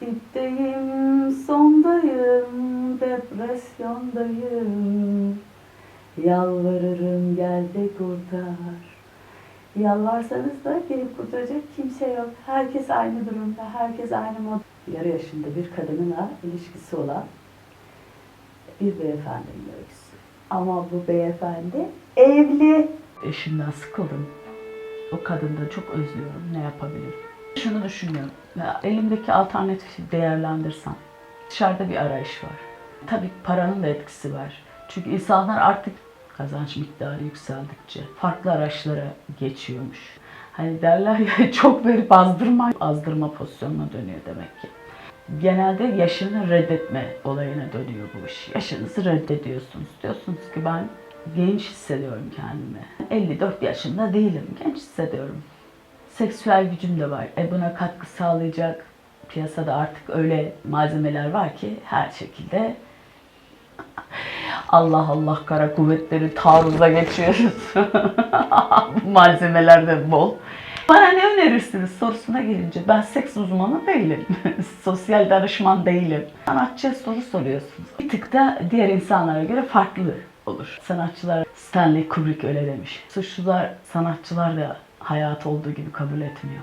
Dipteyim, sondayım, depresyondayım. Yalvarırım gel de kurtar. Yalvarsanız da gelip kurtaracak kimse yok. Herkes aynı durumda, herkes aynı mod. Yarı yaşında bir kadınla ilişkisi olan bir beyefendinin öyküsü. Ama bu beyefendi evli. Eşimden sıkıldım. O kadını da çok özlüyorum. Ne yapabilirim? Şunu düşünüyorum. Elimdeki alternatifi değerlendirsem. Dışarıda bir arayış var. Tabii paranın da etkisi var. Çünkü insanlar artık kazanç miktarı yükseldikçe farklı araçlara geçiyormuş. Hani derler ya çok verip azdırma, azdırma pozisyonuna dönüyor demek ki. Genelde yaşını reddetme olayına dönüyor bu iş. Yaşınızı reddediyorsunuz. Diyorsunuz ki ben genç hissediyorum kendimi. 54 yaşında değilim. Genç hissediyorum. Seksüel gücüm de var. E buna katkı sağlayacak piyasada artık öyle malzemeler var ki her şekilde Allah Allah kara kuvvetleri taarruza geçiyoruz. Malzemeler de bol. Bana ne önerirsiniz sorusuna gelince ben seks uzmanı değilim. Sosyal danışman değilim. Sanatçıya soru soruyorsunuz. Bir tık da diğer insanlara göre farklı olur. Sanatçılar Stanley Kubrick öyle demiş. Suçlular sanatçılar da hayat olduğu gibi kabul etmiyor.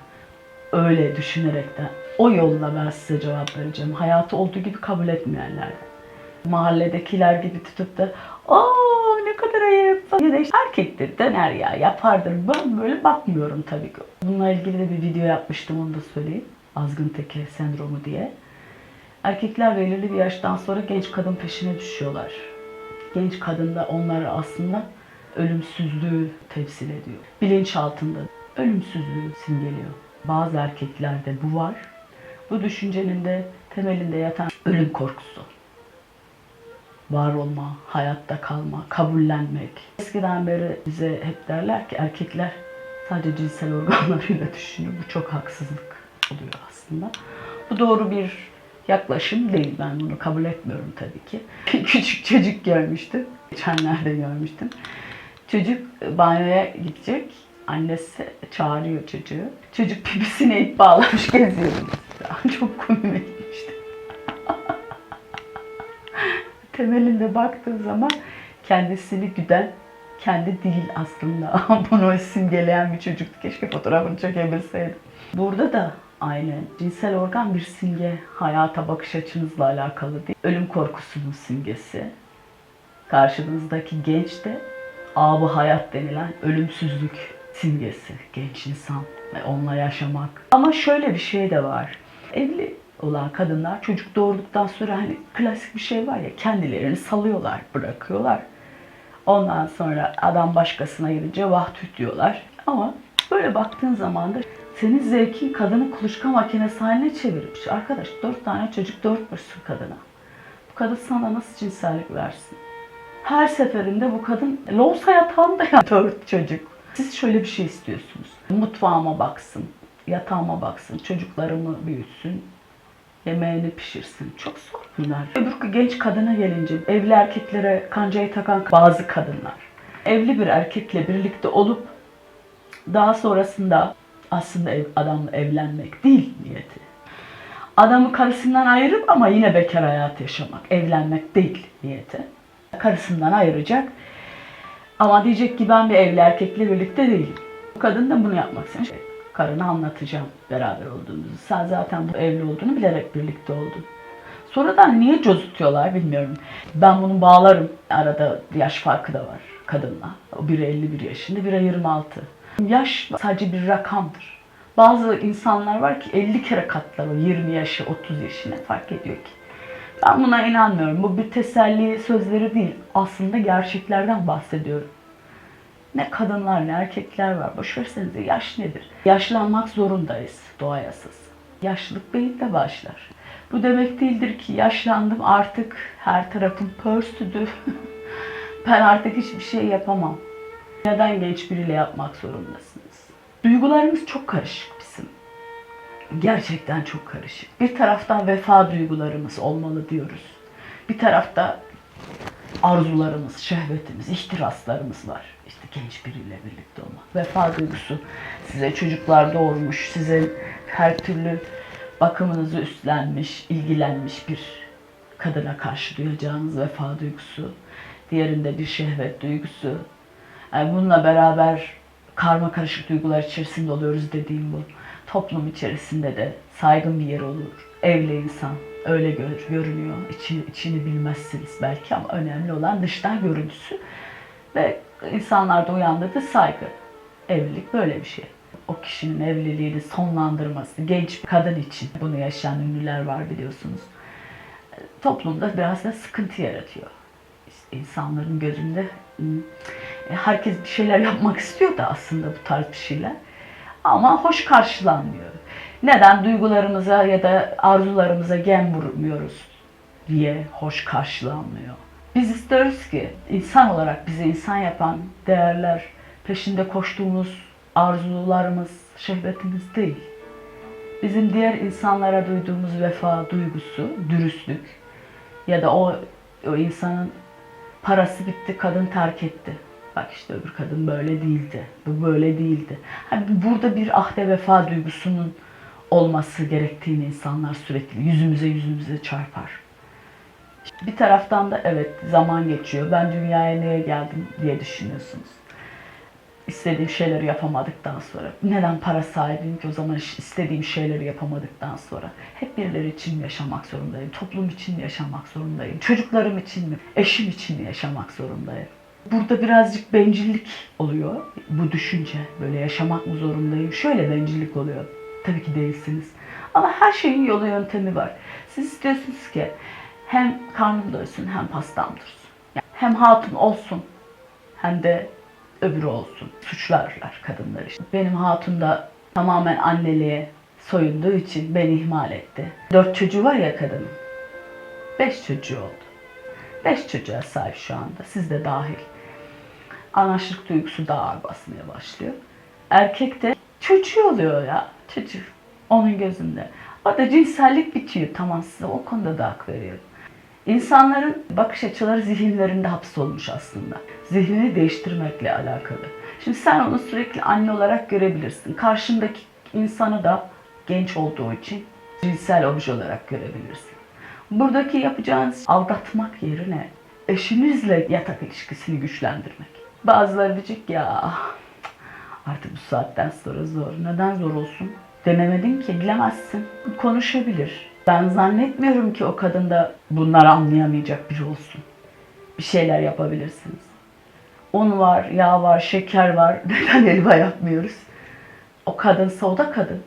Öyle düşünerekten o yolla ben size cevap vereceğim. Hayatı olduğu gibi kabul etmeyenlerden mahalledekiler gibi tutup da aa ne kadar ayıp ya da işte erkektir dener ya yapardır ben böyle bakmıyorum tabii ki. Bununla ilgili de bir video yapmıştım onu da söyleyeyim. Azgın teke sendromu diye. Erkekler belirli bir yaştan sonra genç kadın peşine düşüyorlar. Genç kadın da onları aslında ölümsüzlüğü temsil ediyor. Bilinç altında ölümsüzlüğü simgeliyor. Bazı erkeklerde bu var. Bu düşüncenin de temelinde yatan ölüm korkusu var olma, hayatta kalma, kabullenmek. Eskiden beri bize hep derler ki erkekler sadece cinsel organlarıyla düşünüyor. Bu çok haksızlık oluyor aslında. Bu doğru bir yaklaşım değil. Ben bunu kabul etmiyorum tabii ki. Küçük çocuk görmüştüm. Geçenlerde görmüştüm. Çocuk banyoya gidecek. Annesi çağırıyor çocuğu. Çocuk pipisine ip bağlamış geziyor. Çok komik gitmişti temelinde baktığın zaman kendisini güden kendi değil aslında. Bunu simgeleyen bir çocuktu. Keşke fotoğrafını çekebilseydim. Burada da aynı. Cinsel organ bir simge. Hayata bakış açınızla alakalı değil. Ölüm korkusunun simgesi. Karşınızdaki genç de abı hayat denilen ölümsüzlük simgesi. Genç insan ve onunla yaşamak. Ama şöyle bir şey de var. Evli olan kadınlar çocuk doğurduktan sonra hani klasik bir şey var ya kendilerini salıyorlar, bırakıyorlar. Ondan sonra adam başkasına gidince vah tüh diyorlar. Ama böyle baktığın zaman da senin zevkin kadını kuluçka makinesi haline çevirmiş. Arkadaş dört tane çocuk doğurtmuşsun kadına. Bu kadın sana nasıl cinsellik versin? Her seferinde bu kadın loğusa yatağında ya dört çocuk. Siz şöyle bir şey istiyorsunuz. Mutfağıma baksın, yatağıma baksın, çocuklarımı büyütsün, yemeğini pişirsin. Çok zor bunlar. Öbür genç kadına gelince evli erkeklere kancayı takan bazı kadınlar. Evli bir erkekle birlikte olup daha sonrasında aslında ev, adamla evlenmek değil niyeti. Adamı karısından ayırıp ama yine bekar hayatı yaşamak. Evlenmek değil niyeti. Karısından ayıracak. Ama diyecek ki ben bir evli erkekle birlikte değilim. Bu kadın da bunu yapmak istiyor. Karına anlatacağım beraber olduğumuzu. Sen zaten bu evli olduğunu bilerek birlikte oldun. Sonradan niye cozutuyorlar bilmiyorum. Ben bunu bağlarım. Arada yaş farkı da var kadınla. Biri 51 yaşında, biri 26. Yaş sadece bir rakamdır. Bazı insanlar var ki 50 kere katlar o 20 yaşı, 30 yaşı ne fark ediyor ki? Ben buna inanmıyorum. Bu bir teselli sözleri değil. Aslında gerçeklerden bahsediyorum. Ne kadınlar ne erkekler var. Boş versenize yaş nedir? Yaşlanmak zorundayız doğa yasası. Yaşlılık beyinde başlar. Bu demek değildir ki yaşlandım artık her tarafım pörsüdü. ben artık hiçbir şey yapamam. Neden genç biriyle yapmak zorundasınız? Duygularımız çok karışık. Gerçekten çok karışık. Bir taraftan vefa duygularımız olmalı diyoruz. Bir tarafta arzularımız, şehvetimiz, ihtiraslarımız var. İşte genç biriyle birlikte olmak. Vefa duygusu size çocuklar doğurmuş, size her türlü bakımınızı üstlenmiş, ilgilenmiş bir kadına karşı duyacağınız vefa duygusu, diğerinde bir şehvet duygusu. Yani bununla beraber karma karışık duygular içerisinde oluyoruz dediğim bu. Toplum içerisinde de saygın bir yer olur. Evli insan öyle gör, görünüyor. İçini, içini bilmezsiniz belki ama önemli olan dıştan görüntüsü. Ve insanlarda uyandırdığı saygı. Evlilik böyle bir şey. O kişinin evliliğini sonlandırması, genç bir kadın için bunu yaşayan ünlüler var biliyorsunuz. Toplumda biraz da sıkıntı yaratıyor. İşte insanların gözünde herkes bir şeyler yapmak istiyor da aslında bu tarz bir şeyler. Ama hoş karşılanmıyor. Neden duygularımıza ya da arzularımıza gem vurmuyoruz diye hoş karşılanmıyor. Biz istiyoruz ki insan olarak bizi insan yapan değerler, peşinde koştuğumuz arzularımız, şehvetimiz değil. Bizim diğer insanlara duyduğumuz vefa duygusu, dürüstlük ya da o, o insanın parası bitti, kadın terk etti. Bak işte öbür kadın böyle değildi, bu böyle değildi. Hani burada bir ahde vefa duygusunun olması gerektiğini insanlar sürekli yüzümüze yüzümüze çarpar. Bir taraftan da evet zaman geçiyor. Ben dünyaya neye geldim diye düşünüyorsunuz. İstediğim şeyleri yapamadıktan sonra. Neden para sahibiyim ki o zaman istediğim şeyleri yapamadıktan sonra. Hep birileri için mi yaşamak zorundayım? Toplum için mi yaşamak zorundayım? Çocuklarım için mi? Eşim için mi yaşamak zorundayım? Burada birazcık bencillik oluyor. Bu düşünce böyle yaşamak mı zorundayım? Şöyle bencillik oluyor. Tabii ki değilsiniz. Ama her şeyin yolu yöntemi var. Siz istiyorsunuz ki hem karnım doysun hem pastam dursun. Yani hem hatun olsun hem de öbürü olsun. Suçlarlar kadınlar işte. Benim hatun da tamamen anneliğe soyunduğu için beni ihmal etti. Dört çocuğu var ya kadının. Beş çocuğu oldu. Beş çocuğa sahip şu anda. Siz de dahil. Anlaşlık duygusu daha ağır basmaya başlıyor. Erkek de çocuğu oluyor ya. Çocuk. Onun gözünde. O da cinsellik bitiyor. Tamam size o konuda da hak veriyorum. İnsanların bakış açıları zihinlerinde hapsolmuş aslında. Zihnini değiştirmekle alakalı. Şimdi sen onu sürekli anne olarak görebilirsin. Karşındaki insanı da genç olduğu için cinsel obje olarak görebilirsin. Buradaki yapacağınız aldatmak yerine eşinizle yatak ilişkisini güçlendirmek. Bazıları diyecek ya artık bu saatten sonra zor. Neden zor olsun? Denemedin ki bilemezsin. Konuşabilir. Ben zannetmiyorum ki o kadın da bunları anlayamayacak biri olsun. Bir şeyler yapabilirsiniz. Un var, yağ var, şeker var. Neden helva yapmıyoruz? O kadınsa o da kadın.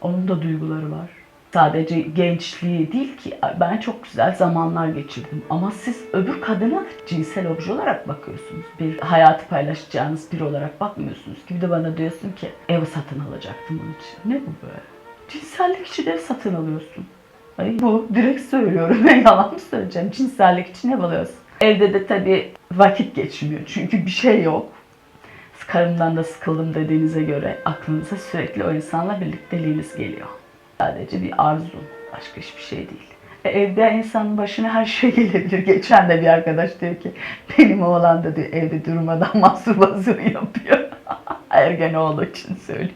Onun da duyguları var. Sadece gençliği değil ki ben çok güzel zamanlar geçirdim. Ama siz öbür kadına cinsel obje olarak bakıyorsunuz. Bir hayatı paylaşacağınız biri olarak bakmıyorsunuz ki. Bir de bana diyorsun ki ev satın alacaktım onun için. Ne bu böyle? Cinsellik için ev satın alıyorsun. Ay bu direkt söylüyorum. Ben yalan mı söyleyeceğim? Cinsellik için ev alıyorsun. Evde de tabii vakit geçmiyor. Çünkü bir şey yok. Karımdan da sıkıldım dediğinize göre aklınıza sürekli o insanla birlikteliğiniz geliyor. Sadece bir arzu. Başka hiçbir şey değil. E, evde insanın başına her şey gelebilir. Geçen de bir arkadaş diyor ki benim oğlan da diyor evde durmadan mastürbasyon yapıyor. Ergen oğlu için söylüyor.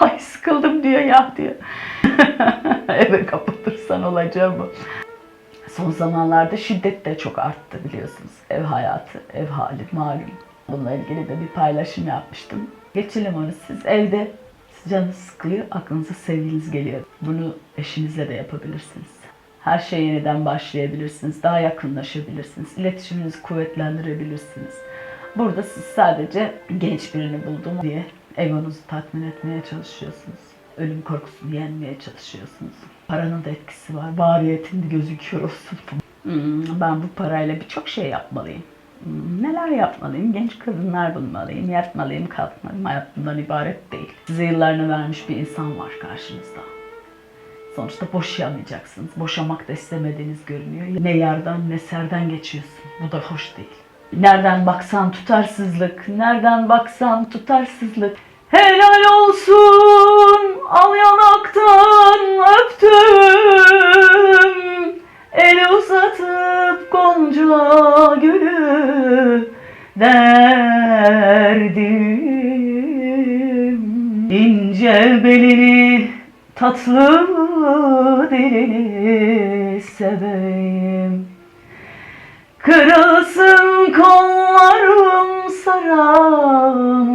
Ay sıkıldım diyor ya diyor. Eve kapatırsan olacağı bu. Son zamanlarda şiddet de çok arttı biliyorsunuz. Ev hayatı, ev hali malum. Bununla ilgili de bir paylaşım yapmıştım. Geçelim onu siz evde canınız sıkılıyor, aklınıza sevgiliniz geliyor. Bunu eşinizle de yapabilirsiniz. Her şeye yeniden başlayabilirsiniz, daha yakınlaşabilirsiniz, iletişiminizi kuvvetlendirebilirsiniz. Burada siz sadece genç birini buldum diye egonuzu tatmin etmeye çalışıyorsunuz. Ölüm korkusunu yenmeye çalışıyorsunuz. Paranın da etkisi var. Variyetin de gözüküyor olsun. Hmm, ben bu parayla birçok şey yapmalıyım. Neler yapmalıyım? Genç kadınlar bulmalıyım, yatmalıyım, kalkmalıyım. Hayat bundan ibaret değil. Size yıllarını vermiş bir insan var karşınızda. Sonuçta boşayamayacaksınız. Boşamak da istemediğiniz görünüyor. Ne yardan ne serden geçiyorsun. Bu da hoş değil. Nereden baksan tutarsızlık, nereden baksan tutarsızlık. Helal olsun, al yanaktan öptüm. El uzatıp Gonca gülü derdim. İnce belini tatlı dilini seveyim. Kırılsın kollarım saram